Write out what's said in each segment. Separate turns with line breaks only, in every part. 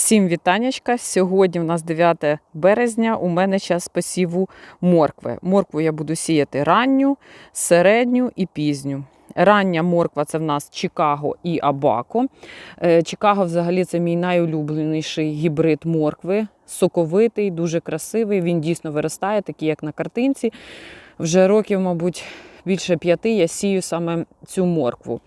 Всім вітаннячка. Сьогодні у нас 9 березня. У мене час посіву моркви. Моркву я буду сіяти ранню, середню і пізню. Рання морква це в нас Чикаго і Абако. Е, Чикаго взагалі це мій найулюбленіший гібрид моркви. Соковитий, дуже красивий. Він дійсно виростає, такий як на картинці. Вже років, мабуть, більше п'яти я сію саме цю моркву.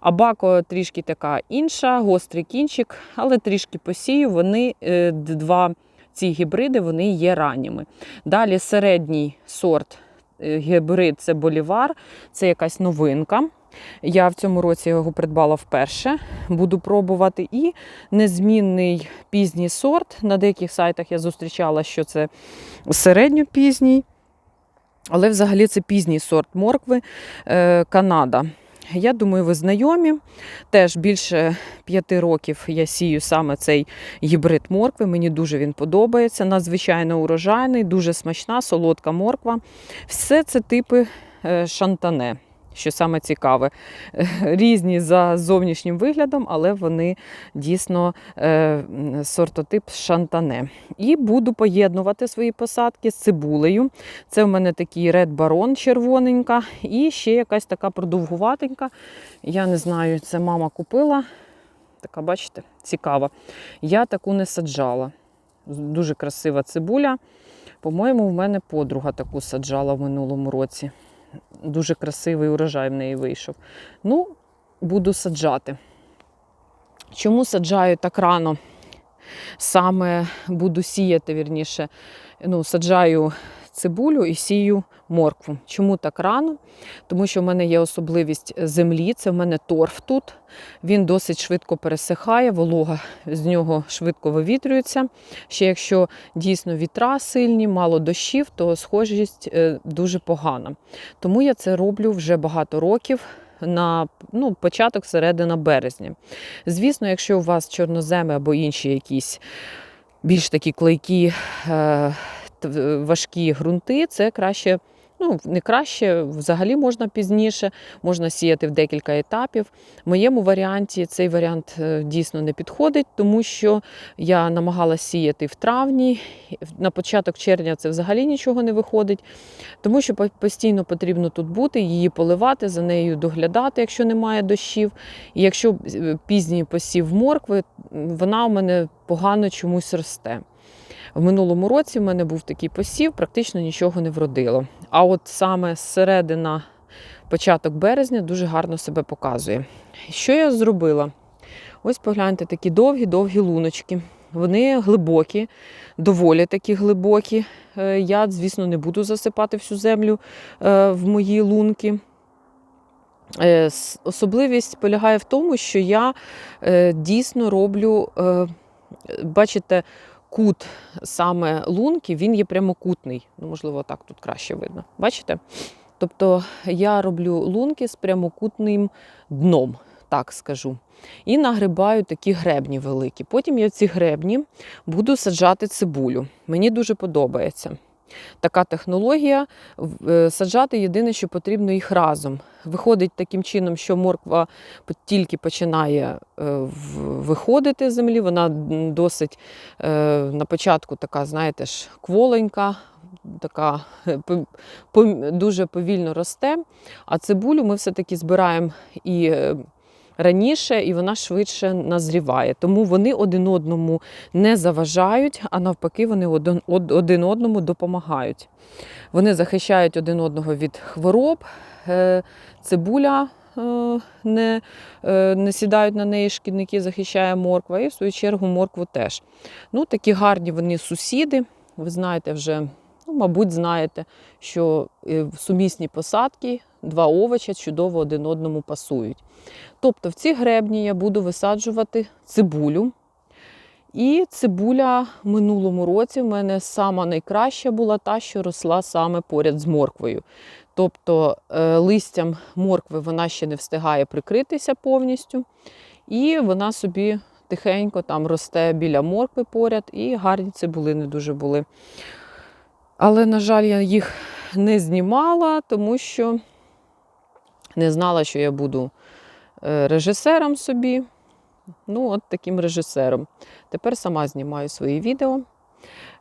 Абако трішки така інша, гострий кінчик, але трішки посію. Вони е, два ці гібриди вони є ранніми. Далі середній сорт е, гібрид це болівар, це якась новинка. Я в цьому році його придбала вперше. Буду пробувати. І незмінний пізній сорт. На деяких сайтах я зустрічала, що це середньопізній. Але взагалі це пізній сорт моркви е, Канада. Я думаю, ви знайомі. Теж більше п'яти років я сію саме цей гібрид моркви. Мені дуже він подобається. Надзвичайно урожайний, дуже смачна, солодка морква. Все це типи е, шантане. Що саме цікаве, різні за зовнішнім виглядом, але вони дійсно е, сортотип шантане. І буду поєднувати свої посадки з цибулею. Це в мене такий Red Baron червоненька, і ще якась така продовгуватенька. Я не знаю, це мама купила. Така, бачите, цікава. Я таку не саджала. Дуже красива цибуля. По-моєму, в мене подруга таку саджала в минулому році. Дуже красивий урожай в неї вийшов. Ну, буду саджати. Чому саджаю так рано? Саме буду сіяти, вірніше, ну, саджаю цибулю і сію моркву. Чому так рано? Тому що в мене є особливість землі, це в мене торф тут. Він досить швидко пересихає, волога з нього швидко вивітрюється. Ще якщо дійсно вітра сильні, мало дощів, то схожість е, дуже погана. Тому я це роблю вже багато років. На ну, початок середина березня. Звісно, якщо у вас чорноземи або інші якісь більш такі клейкі, е, важкі ґрунти, це краще, ну не краще, взагалі можна пізніше, можна сіяти в декілька етапів. В моєму варіанті цей варіант е, дійсно не підходить, тому що я намагалася сіяти в травні, на початок червня це взагалі нічого не виходить, тому що постійно потрібно тут бути, її поливати, за нею доглядати, якщо немає дощів. І якщо е, пізній посів моркви, вона у мене погано чомусь росте. В минулому році в мене був такий посів, практично нічого не вродило. А от саме середина, початок березня дуже гарно себе показує. Що я зробила? Ось погляньте, такі довгі-довгі луночки. Вони глибокі, доволі такі глибокі. Е, Я, звісно, не буду засипати всю землю е, в мої лунки. Е, Особливість полягає в тому, що я дійсно роблю, бачите, кут саме лунки, він є прямокутний. Ну, можливо, так тут краще видно. Бачите? Тобто я роблю лунки з прямокутним дном, так скажу. І нагрибаю такі гребні великі. Потім я ці гребні буду саджати цибулю. Мені дуже подобається. Така технологія. Е, Саджати єдине, що потрібно їх разом. Виходить таким чином, що морква тільки починає е, виходити з землі. Вона досить е, на початку така, знаєте ж, кволенька, така дуже повільно росте. А цибулю ми все-таки збираємо і раніше, і вона швидше назріває. Тому вони один одному не заважають, а навпаки, вони один, одному допомагають. Вони захищають один одного від хвороб. Е, Цибуля е, не, е, не сідають на неї шкідники, захищає морква, і в свою чергу моркву теж. Ну, такі гарні вони сусіди. Ви знаєте вже, ну, мабуть, знаєте, що сумісні посадки два овоча чудово один одному пасують. Тобто в ці гребні я буду висаджувати цибулю. І цибуля в минулому році в мене сама найкраща була та, що росла саме поряд з морквою. Тобто е, листям моркви вона ще не встигає прикритися повністю, і вона собі тихенько там росте біля моркви поряд, і гарні цибулини дуже були. Але, на жаль, я їх не знімала, тому що не знала, що я буду е, режисером собі. Ну, от таким режисером. Тепер сама знімаю свої відео.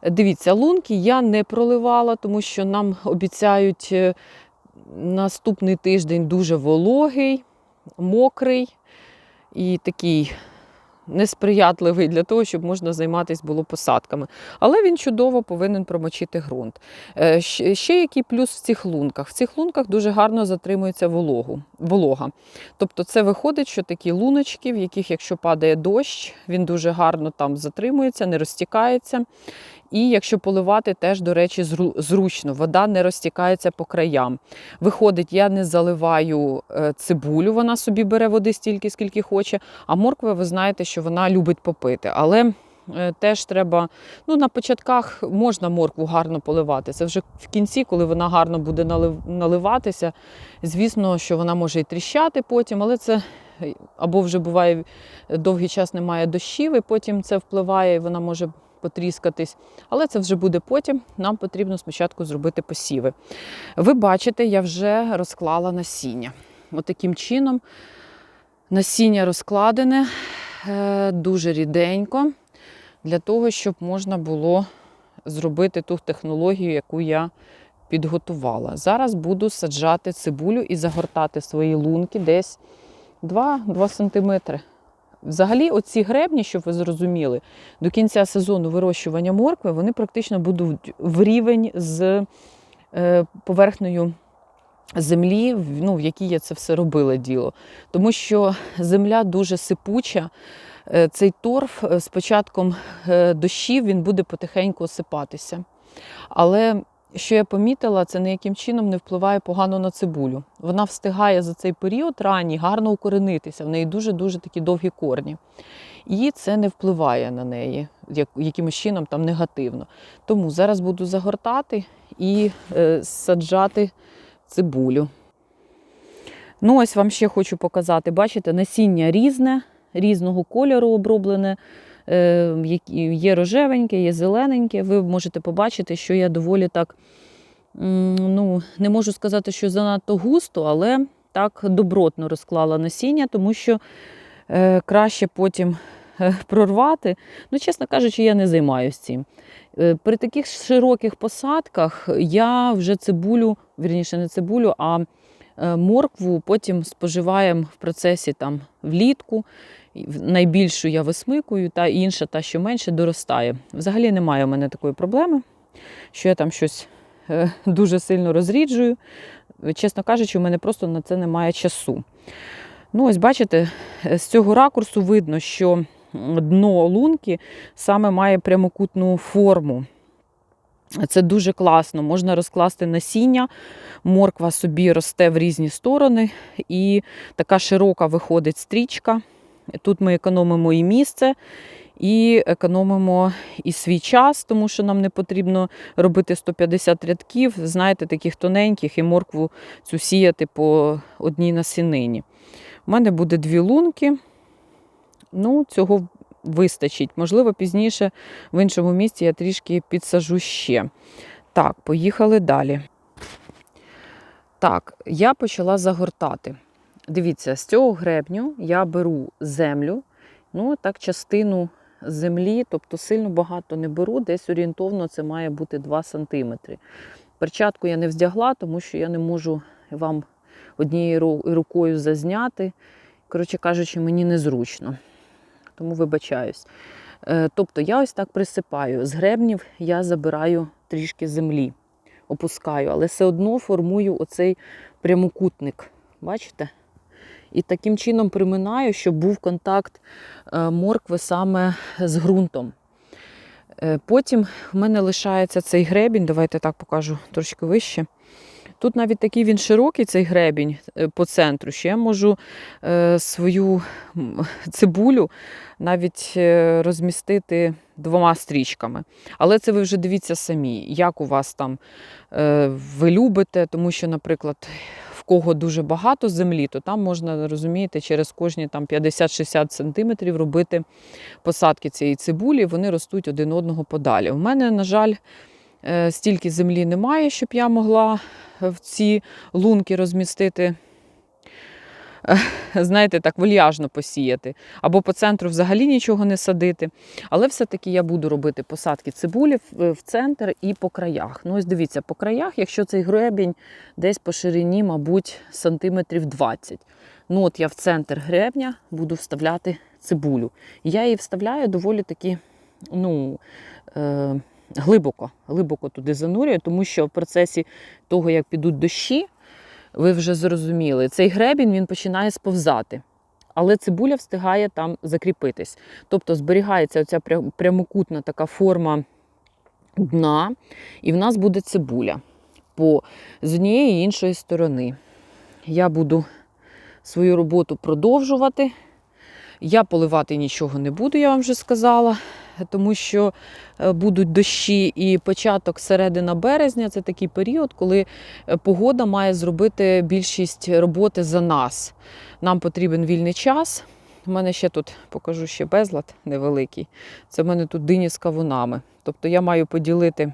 Дивіться, лунки я не проливала, тому що нам обіцяють е, наступний тиждень дуже вологий, мокрий і такий несприятливий для того, щоб можна займатися було посадками. Але він чудово повинен промочити ґрунт. Е, Ще який плюс в цих лунках? В цих лунках дуже гарно затримується вологу, волога. Тобто це виходить, що такі луночки, в яких, якщо падає дощ, він дуже гарно там затримується, не розтікається. І якщо поливати, теж, до речі, зручно, вода не розтікається по краям. Виходить, я не заливаю е, цибулю, вона собі бере води стільки, скільки хоче. А морква, ви знаєте, що вона любить попити. Але е, теж треба, ну на початках можна моркву гарно поливати. Це вже в кінці, коли вона гарно буде наливатися. Звісно, що вона може і тріщати потім, але це е, або вже буває довгий час немає дощів, і потім це впливає, і вона може потріскатись. Але це вже буде потім. Нам потрібно спочатку зробити посіви. Ви бачите, я вже розклала насіння. Отаким чином насіння розкладене е, дуже ріденько, для того, щоб можна було зробити ту технологію, яку я підготувала. Зараз буду саджати цибулю і загортати свої лунки десь 2-2 см. Взагалі, оці гребні, щоб ви зрозуміли, до кінця сезону вирощування моркви вони практично будуть в рівень з е, поверхнею землі, ну, в якій я це все робила діло. Тому що земля дуже сипуча. Е, Цей торф е, з початком дощів він буде потихеньку осипатися. Але що я помітила, це ніяким чином не впливає погано на цибулю. Вона встигає за цей період ранній гарно укоренитися. В неї дуже-дуже такі довгі корні. І це не впливає на неї як, якимось чином там негативно. Тому зараз буду загортати і е, саджати цибулю. Ну, ось вам ще хочу показати. Бачите, насіння різне, різного кольору оброблене. Е, Є рожевеньке, є зелененьке. Ви можете побачити, що я доволі так, ну, не можу сказати, що занадто густо, але так добротно розклала насіння, тому що е, краще потім е, прорвати. Ну, чесно кажучи, я не займаюся цим. При таких широких посадках я вже цибулю, вірніше, не цибулю, а моркву потім споживаємо в процесі там влітку. Найбільшу я висмикую, та інша, та що менше, доростає. Взагалі немає у мене такої проблеми, що я там щось е, дуже сильно розріджую. Чесно кажучи, у мене просто на це немає часу. Ну, ось бачите, е, з цього ракурсу видно, що дно лунки саме має прямокутну форму. Це дуже класно. Можна розкласти насіння, морква собі росте в різні сторони, і така широка виходить стрічка. Тут ми економимо і місце, і економимо і свій час, тому що нам не потрібно робити 150 рядків, знаєте, таких тоненьких, і моркву цю сіяти по одній насінині. У мене буде дві лунки. Ну, цього вистачить. Можливо, пізніше в іншому місці я трішки підсажу ще. Так, поїхали далі. Так, я почала загортати. Дивіться, з цього гребню я беру землю, ну так частину землі, тобто сильно багато не беру, десь орієнтовно це має бути 2 см. Перчатку я не вздягла, тому що я не можу вам однією рукою зазняти. Коротше кажучи, мені незручно. Тому вибачаюсь. Е, Тобто я ось так присипаю. З гребнів я забираю трішки землі, опускаю, але все одно формую оцей прямокутник. Бачите? І таким чином приминаю, щоб був контакт е, моркви саме з ґрунтом. Е, Потім в мене лишається цей гребінь, давайте так покажу трошки вище. Тут навіть такий він широкий, цей гребінь е, по центру, що я можу е, свою цибулю навіть е, розмістити двома стрічками. Але це ви вже дивіться самі, як у вас там ви любите, тому що, наприклад, в кого дуже багато землі, то там можна, розумієте, через кожні там 50-60 сантиметрів робити посадки цієї цибулі, вони ростуть один одного подалі. У мене, на жаль, стільки землі немає, щоб я могла в ці лунки розмістити знаєте, так вальяжно посіяти, або по центру взагалі нічого не садити. Але все-таки я буду робити посадки цибулі в, в центр і по краях. Ну, ось дивіться, по краях, якщо цей гребінь десь по ширині, мабуть, сантиметрів 20. Ну, от я в центр гребня буду вставляти цибулю. Я її вставляю доволі таки, ну. Е, Глибоко, глибоко туди занурюю, тому що в процесі того, як підуть дощі, ви вже зрозуміли, цей гребінь він починає сповзати, але цибуля встигає там закріпитись. Тобто зберігається оця прямокутна така форма дна, і в нас буде цибуля по з однієї і іншої сторони. Я буду свою роботу продовжувати. Я поливати нічого не буду, я вам вже сказала, тому що е, будуть дощі і початок середина березня це такий період, коли е, погода має зробити більшість роботи за нас. Нам потрібен вільний час. У мене ще тут покажу ще безлад невеликий. Це в мене тут дині з кавунами. Тобто я маю поділити е,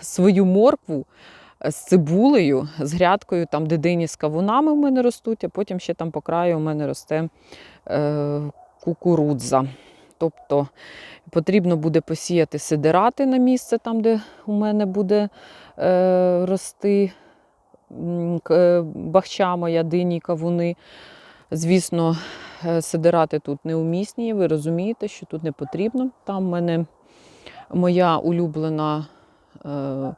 свою моркву з цибулею, з грядкою, там, де дині з кавунами в мене ростуть, а потім ще там по краю у мене росте е, кукурудза. Тобто потрібно буде посіяти сидирати на місце, там, де у мене буде е, рости е, бахча моя, дині, кавуни. Звісно, е, сидирати тут неумісні, ви розумієте, що тут не потрібно. Там в мене моя улюблена е,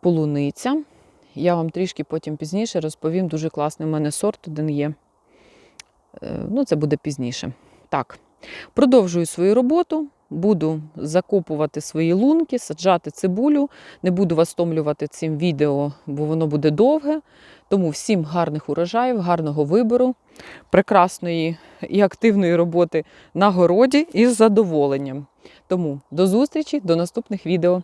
полуниця. Я вам трішки потім пізніше розповім. Дуже класний в мене сорт один є. Е, Ну, це буде пізніше. Так, продовжую свою роботу. Буду закопувати свої лунки, саджати цибулю. Не буду вас втомлювати цим відео, бо воно буде довге. Тому всім гарних урожаїв, гарного вибору, прекрасної і активної роботи на городі із задоволенням. Тому до зустрічі, до наступних відео.